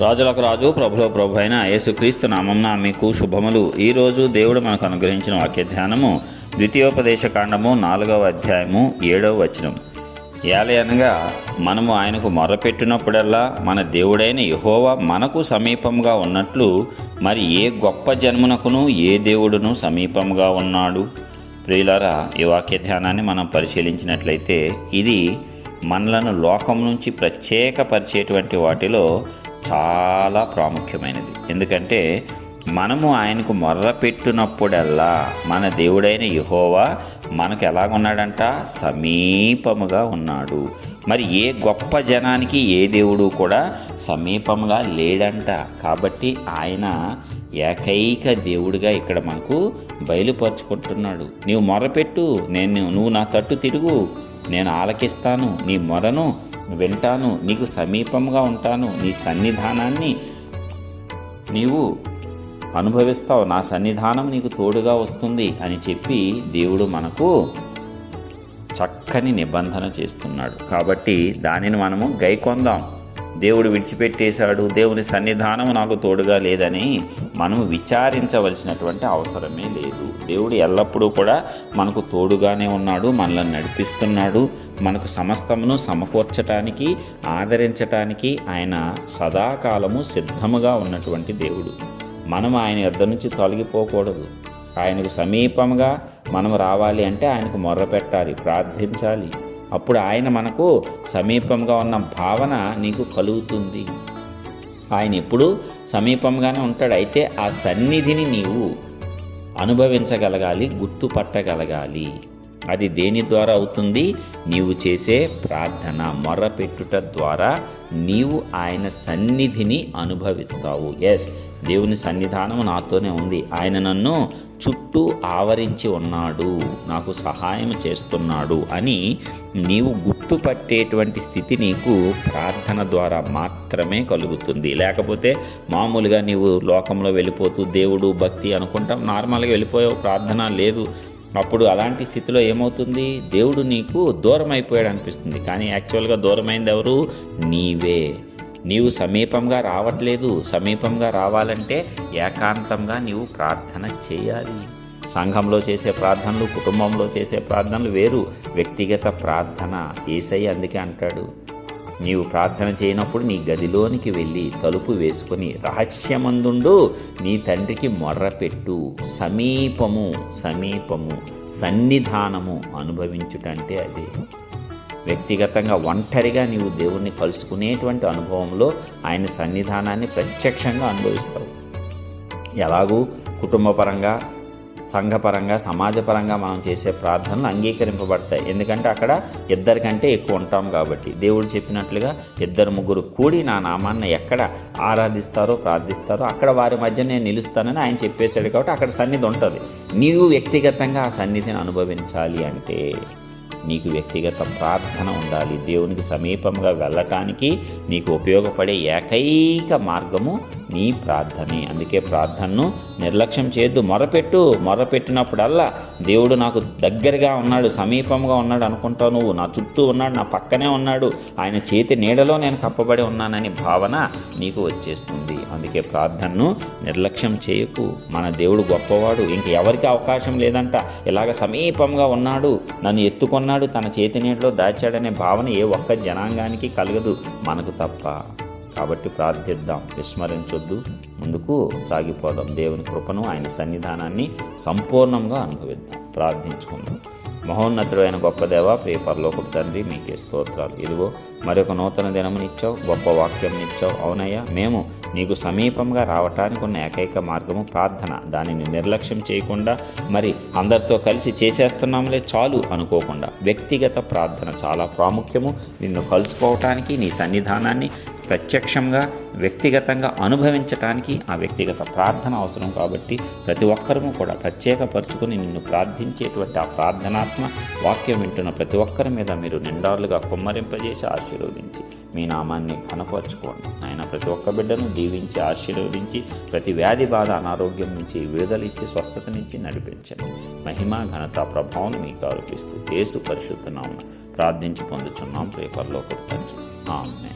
రాజులకు రాజు ప్రభులో ప్రభు అయిన యేసుక్రీస్తు నామంన మీకు శుభములు. ఈరోజు దేవుడు మనకు అనుగ్రహించిన వాక్య ధ్యానము ద్వితీయోపదేశ కాండము నాలుగవ అధ్యాయము ఏడవ వచనం. ఏలే అనగా మనము ఆయనకు మొరపెట్టినప్పుడల్లా మన దేవుడైన యహోవా మనకు సమీపంగా ఉన్నట్లు మరి ఏ గొప్ప జన్మునకును ఏ దేవుడును సమీపంగా ఉన్నాడు? ప్రియులారా ఈ వాక్య ధ్యానాన్ని మనం పరిశీలించినట్లయితే ఇది మనలను లోకం నుంచి ప్రత్యేకపరిచేటువంటి వాటిలో చాలా ప్రాముఖ్యమైనది. ఎందుకంటే మనము ఆయనకు మొర్ర పెట్టినప్పుడల్లా మన దేవుడైన యహోవా మనకు ఎలాగున్నాడంట? సమీపముగా ఉన్నాడు. మరి ఏ గొప్ప జనానికి ఏ దేవుడు కూడా సమీపంగా లేడంట. కాబట్టి ఆయన ఏకైక దేవుడిగా ఇక్కడ మనకు బయలుపరుచుకుంటున్నాడు. నీవు మొరపెట్టు నేను నువ్వు నా తట్టు తిరుగు నేను ఆలకిస్తాను నీ మొరను వింటాను నీకు సమీపంగా ఉంటాను నీ సన్నిధానాన్ని నీవు అనుభవిస్తావు నా సన్నిధానం నీకు తోడుగా వస్తుంది అని చెప్పి దేవుడు మనకు చక్కని నిబంధన చేస్తున్నాడు. కాబట్టి దానిని మనము గైకొందాం దేవుడు విడిచిపెట్టేశాడు దేవుని సన్నిధానం నాకు తోడుగా లేదని మనము విచారించవలసినటువంటి అవసరమే లేదు. దేవుడు ఎల్లప్పుడూ కూడా మనకు తోడుగానే ఉన్నాడు మనల్ని నడిపిస్తున్నాడు. మనకు సమస్తమును సమకూర్చటానికి ఆదరించటానికి ఆయన సదాకాలము సిద్ధముగా ఉన్నటువంటి దేవుడు. మనం ఆయన యొద్ద నుంచి తొలగిపోకూడదు. ఆయనకు సమీపంగా మనం రావాలి అంటే ఆయనకు మొర్ర పెట్టాలి ప్రార్థించాలి. అప్పుడు ఆయన మనకు సమీపంగా ఉన్న భావన నీకు కలుగుతుంది. ఆయన ఎప్పుడు సమీపంగానే ఉంటాడు. అయితే ఆ సన్నిధిని నీవు అనుభవించగలగాలి గుర్తుపట్టగలగాలి. అది దేని ద్వారా అవుతుంది? నీవు చేసే ప్రార్థన మొరపెట్టుట ద్వారా నీవు ఆయన సన్నిధిని అనుభవిస్తావు. ఎస్ దేవుని సన్నిధానం నాతోనే ఉంది. ఆయన నన్ను చుట్టూ ఆవరించి ఉన్నాడు. నాకు సహాయం చేస్తున్నాడు అని నీవు గుర్తుపట్టేటువంటి స్థితి నీకు ప్రార్థన ద్వారా మాత్రమే కలుగుతుంది. లేకపోతే మామూలుగా నీవు లోకంలో వెళ్ళిపోతూ దేవుడు భక్తి అనుకుంటాం. నార్మల్గా వెళ్ళిపోయావు ప్రార్థన లేదు. అప్పుడు అలాంటి స్థితిలో ఏమవుతుంది? దేవుడు నీకు దూరం అయిపోయాడు అనిపిస్తుంది కానీ యాక్చువల్గా దూరమైంది ఎవరు నీవే. నీవు సమీపంగా రావట్లేదు. సమీపంగా రావాలంటే ఏకాంతంగా నీవు ప్రార్థన చేయాలి. సంఘంలో చేసే ప్రార్థనలు కుటుంబంలో చేసే ప్రార్థనలు వేరు. వ్యక్తిగత ప్రార్థన. ఏసై అందుకే అంటాడు. నీవు ప్రార్థన చేయనప్పుడు నీ గదిలోనికి వెళ్ళి తలుపు వేసుకొని రహస్యమందుండు నీ తండ్రికి మొర్రపెట్టు. సమీపము సమీపము సన్నిధానము అనుభవించుటంటే అదే. వ్యక్తిగతంగా ఒంటరిగా నీవు దేవుణ్ణి కలుసుకునేటువంటి అనుభవంలో ఆయన సన్నిధానాన్ని ప్రత్యక్షంగా అనుభవిస్తావు. ఎలాగూ కుటుంబపరంగా సంఘపరంగా సమాజపరంగా మనం చేసే ప్రార్థనలు అంగీకరింపబడతాయి. ఎందుకంటే అక్కడ ఇద్దరికంటే ఎక్కువ ఉంటాం కాబట్టి. దేవుడు చెప్పినట్లుగా ఇద్దరు ముగ్గురు కూడి నా నామాన్ని ఎక్కడ ఆరాధిస్తారో ప్రార్థిస్తారో అక్కడ వారి మధ్య నేను నిలుస్తానని ఆయన చెప్పేశాడు కాబట్టి అక్కడ సన్నిధి ఉంటుంది. నీవు వ్యక్తిగతంగా ఆ సన్నిధిని అనుభవించాలి అంటే నీకు వ్యక్తిగత ప్రార్థన ఉండాలి. దేవునికి సమీపంగా వెళ్ళటానికి నీకు ఉపయోగపడే ఏకైక మార్గము నీ ప్రార్థనే. అందుకే ప్రార్థనను నిర్లక్ష్యం చేయొద్దు. మొరపెట్టు. మొరపెట్టినప్పుడల్లా దేవుడు నాకు దగ్గరగా ఉన్నాడు సమీపంగా ఉన్నాడు అనుకుంటావు నువ్వు. నా చుట్టూ ఉన్నాడు నా పక్కనే ఉన్నాడు. ఆయన చేతి నీడలో నేను కప్పబడి ఉన్నానని భావన నీకు వచ్చేస్తుంది. అందుకే ప్రార్థనను నిర్లక్ష్యం చేయకు. మన దేవుడు గొప్పవాడు. ఇంక ఎవరికి అవకాశం లేదంట. ఇలాగ సమీపంగా ఉన్నాడు నన్ను ఎత్తుకున్నాడు తన చేతి నీడలో దాచాడనే భావన ఏ ఒక్క జనాంగానికి కలగదు. మనకు తప్ప. కాబట్టి ప్రార్థిద్దాం. విస్మరించొద్దు. ముందుకు సాగిపోదాం. దేవుని కృపను ఆయన సన్నిధానాన్ని సంపూర్ణంగా అనుభవిద్దాం. ప్రార్థించుకుందాం. మహోన్నతుడైన గొప్ప దేవ ప్రియ పరలోకపు తండ్రి మీకే స్తోత్రాలు. ఇదిగో మరొక నూతన దినమునిచ్చావు గొప్ప వాక్యం ఇచ్చావు. అవునయ్యా మేము నీకు సమీపంగా రావటానికి ఉన్న ఏకైక మార్గము ప్రార్థన. దానిని నిర్లక్ష్యం చేయకుండా మరి అందరితో కలిసి చేసేస్తున్నాంలే చాలు అనుకోకుండా. వ్యక్తిగత ప్రార్థన చాలా ప్రాముఖ్యము. నిన్ను కలుసుకోవటానికి నీ సన్నిధానాన్ని ప్రత్యక్షంగా వ్యక్తిగతంగా అనుభవించటానికి ఆ వ్యక్తిగత ప్రార్థన అవసరం కాబట్టి ప్రతి ఒక్కరము కూడా ప్రత్యేకపరుచుకొని నిన్ను ప్రార్థించేటువంటి ఆ ప్రార్థనాత్మ వాక్యం వింటున్న ప్రతి ఒక్కరి మీద మీరు నిండాలుగా కుమ్మరింపజేసి ఆశీర్వదించి మీ నామాన్ని కనపరుచుకోండి ఆయన ప్రతి ఒక్క బిడ్డను దీవించి ఆశీర్వదించి ప్రతి వ్యాధి బాధ అనారోగ్యం నుంచి విడుదలిచ్చి స్వస్థత స్వస్థతనిచ్చి నడిపించండి. మహిమ ఘనత ప్రభావం మీకు ఆరోపిస్తూ యేసు పరిశుద్ధ నామం ప్రార్థించి పొందుచున్నాం. పేపర్లో కొట్టండి ఆమె